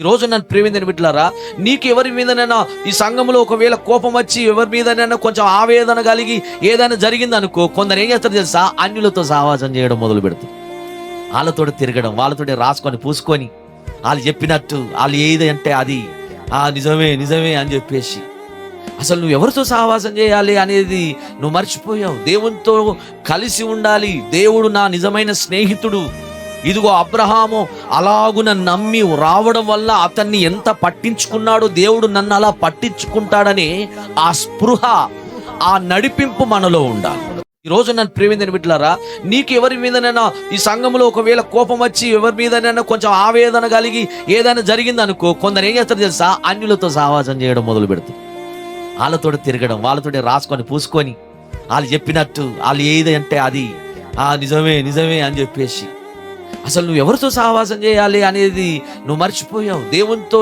ఈ రోజు నన్ను ప్రేమిందని బిడ్డలారా నీకు ఎవరి మీదనైనా ఈ సంఘంలో ఒకవేళ కోపం వచ్చి ఎవరి మీదనైనా కొంచెం ఆవేదన కలిగి ఏదైనా జరిగింది అనుకో కొందరు ఏం చేస్తారు తెలుసా? అన్యులతో సహవాసం చేయడం మొదలు పెడతారు. వాళ్ళతో తిరగడం వాళ్ళతో రాసుకొని పూసుకొని వాళ్ళు చెప్పినట్టు వాళ్ళు ఏది అంటే అది. ఆ నిజమే నిజమే అని చెప్పేసి. అసలు నువ్వు ఎవరితో సహవాసం చేయాలి అనేది నువ్వు మర్చిపోయావు. దేవునితో కలిసి ఉండాలి. దేవుడు నా నిజమైన స్నేహితుడు. ఇదిగో అబ్రహాము అలాగున నమ్మి రావడం వల్ల అతన్ని ఎంత పట్టించుకున్నాడో దేవుడు నన్ను అలా పట్టించుకుంటాడని ఆ స్పృహ ఆ నడిపింపు మనలో ఉండాలి. ఈ రోజు నన్ను ప్రేమిందని బిడ్డలారా నీకు ఎవరి మీదనైనా ఈ సంఘంలో ఒకవేళ కోపం వచ్చి ఎవరి మీదనైనా కొంచెం ఆవేదన కలిగి ఏదైనా జరిగింది అనుకో కొందరు ఏం చేస్తారు తెలుసా? అన్యులతో సహవాసం చేయడం మొదలు పెడతారు. వాళ్ళతో తిరగడం వాళ్ళతో రాసుకొని పూసుకొని వాళ్ళు చెప్పినట్టు వాళ్ళు ఏది అంటే అది. ఆ నిజమే నిజమే అని చెప్పేసి అసలు నువ్వు ఎవరితో సహవాసం చేయాలి అనేది నువ్వు మర్చిపోయావు. దేవునితో